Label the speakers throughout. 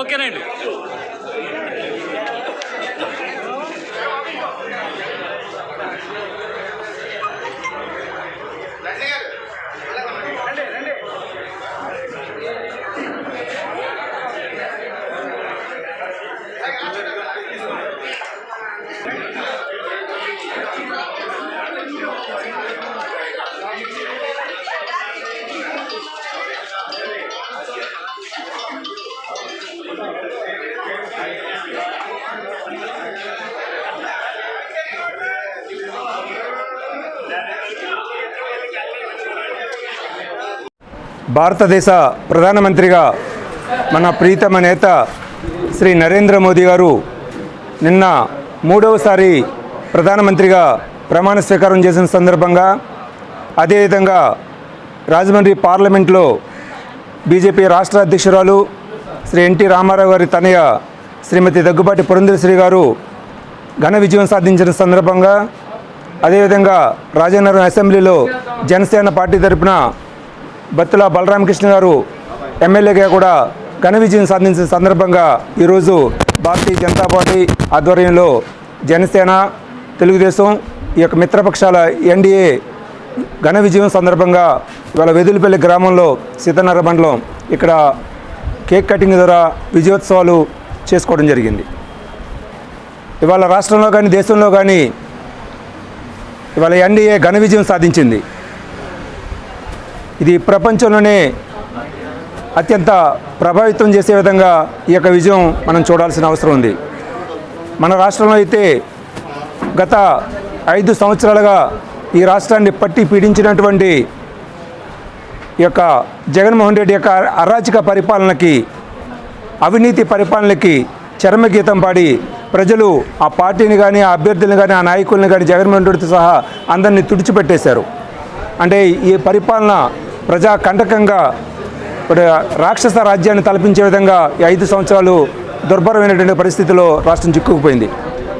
Speaker 1: ఓకేనండి.
Speaker 2: భారతదేశ ప్రధానమంత్రిగా మన ప్రీతమ నేత శ్రీ నరేంద్ర మోదీ గారు నిన్న మూడవసారి ప్రధానమంత్రిగా ప్రమాణ స్వీకారం చేసిన సందర్భంగా అదేవిధంగా రాజమండ్రి పార్లమెంట్లో బీజేపీ రాష్ట్ర అధ్యక్షురాలు శ్రీ ఎన్టీ రామారావు గారి తనయ శ్రీమతి దగ్గుబాటి పురంధరశ్రీ గారు ఘన విజయం సాధించిన సందర్భంగా అదేవిధంగా రాజనగరం అసెంబ్లీలో జనసేన పార్టీ తరపున బత్తుల బలరామకృష్ణ గారు ఎమ్మెల్యేగా కూడా ఘన విజయం సాధించిన సందర్భంగా ఈరోజు భారతీయ జనతా పార్టీ ఆధ్వర్యంలో జనసేన తెలుగుదేశం ఈ యొక్క మిత్రపక్షాల ఎన్డీఏ ఘన విజయం సందర్భంగా ఇవాళ వెదులపల్లి గ్రామంలో సీతనగర మండలం ఇక్కడ కేక్ కటింగ్ ద్వారా విజయోత్సవాలు చేసుకోవడం జరిగింది. ఇవాళ రాష్ట్రంలో కానీ దేశంలో కానీ ఇవాళ ఎన్డీఏ ఘన విజయం సాధించింది. ఇది ప్రపంచంలోనే అత్యంత ప్రభావితం చేసే విధంగా ఈ యొక్క విజయం మనం చూడాల్సిన అవసరం ఉంది. మన రాష్ట్రంలో అయితే గత ఐదు సంవత్సరాలుగా ఈ రాష్ట్రాన్ని పట్టి పీడించినటువంటి ఈ యొక్క జగన్మోహన్ రెడ్డి యొక్క అరాచక పరిపాలనకి అవినీతి పరిపాలనకి చరమగీతం పాడి ప్రజలు ఆ పార్టీని కానీ ఆ అభ్యర్థులను కానీ ఆ నాయకుల్ని కానీ జగన్మోహన్ రెడ్డితో సహా అందరినీ తుడిచిపెట్టేశారు. అంటే ఈ పరిపాలన ప్రజా కంటకంగా రాక్షస రాజ్యాన్ని తలపించే విధంగా ఈ ఐదు సంవత్సరాలు దుర్భరమైనటువంటి పరిస్థితిలో రాష్ట్రం చిక్కుకుపోయింది.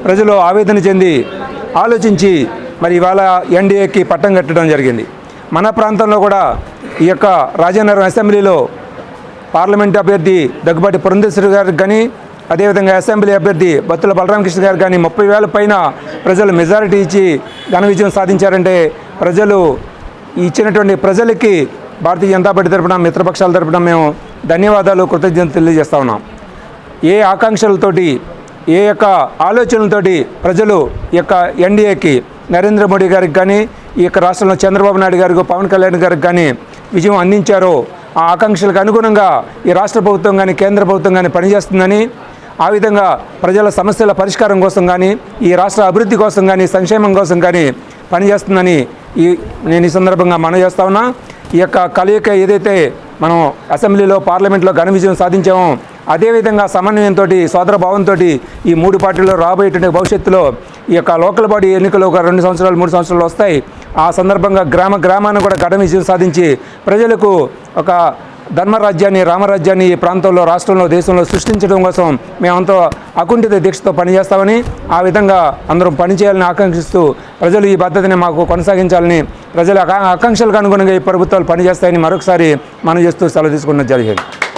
Speaker 2: ప్రజలు ఆవేదన చెంది ఆలోచించి మరి ఇవాళ ఎన్డీఏకి పట్టం కట్టడం జరిగింది. మన ప్రాంతంలో కూడా ఈ యొక్క రాజానగరం అసెంబ్లీలో పార్లమెంట్ అభ్యర్థి దగ్గుబాటి పురంధేశ్వరి గారికి కానీ అదేవిధంగా అసెంబ్లీ అభ్యర్థి బత్తుల బలరామకృష్ణ గారు కానీ ముప్పై వేల పైన ప్రజలు మెజారిటీ ఇచ్చి ఘన విజయం సాధించారంటే ప్రజలు ఇచ్చినటువంటి ప్రజలకి భారతీయ జనతా పార్టీ తరపున మిత్రపక్షాల తరపున మేము ధన్యవాదాలు కృతజ్ఞతలు తెలియజేస్తా ఉన్నాం. ఏ ఆకాంక్షలతోటి ఏ యొక్క ఆలోచనలతోటి ప్రజలు ఈ యొక్క ఎన్డీఏకి నరేంద్ర మోడీ గారికి కానీ ఈ యొక్క రాష్ట్రంలో చంద్రబాబు నాయుడు గారికి పవన్ కళ్యాణ్ గారికి కానీ విజయం అందించారో ఆ ఆకాంక్షలకు అనుగుణంగా ఈ రాష్ట్ర ప్రభుత్వం కానీ కేంద్ర ప్రభుత్వం కానీ పనిచేస్తుందని ఆ విధంగా ప్రజల సమస్యల పరిష్కారం కోసం కానీ ఈ రాష్ట్ర అభివృద్ధి కోసం కానీ సంక్షేమం కోసం కానీ పనిచేస్తుందని ఈ నేను ఈ సందర్భంగా మనం చేస్తా ఉన్నా ఈ యొక్క కలయిక ఏదైతే మనం అసెంబ్లీలో పార్లమెంట్లో ఘన విజయం సాధించామో అదేవిధంగా సమన్వయంతో సోదర భావంతో ఈ మూడు పార్టీలు రాబోయేటువంటి భవిష్యత్తులో ఈ యొక్క లోకల్ బాడీ ఎన్నికలు ఒక రెండు సంవత్సరాలు మూడు సంవత్సరాలు వస్తాయి. ఆ సందర్భంగా గ్రామ గ్రామాన్ని కూడా ఘన విజయం సాధించి ప్రజలకు ఒక ధర్మరాజ్యాన్ని రామరాజ్యాన్ని ఈ ప్రాంతంలో రాష్ట్రంలో దేశంలో సృష్టించడం కోసం మేమంతా అకుంఠిత దీక్షతో పనిచేస్తామని ఆ విధంగా అందరం పనిచేయాలని ఆకాంక్షిస్తూ ప్రజలు ఈ పద్ధతిని మాకు కొనసాగించాలని ప్రజల ఆకాంక్షలకు అనుగుణంగా ఈ ప్రభుత్వాలు పనిచేస్తాయని మరొకసారి మనం చేస్తూ సెలవు తీసుకున్నది జరిగింది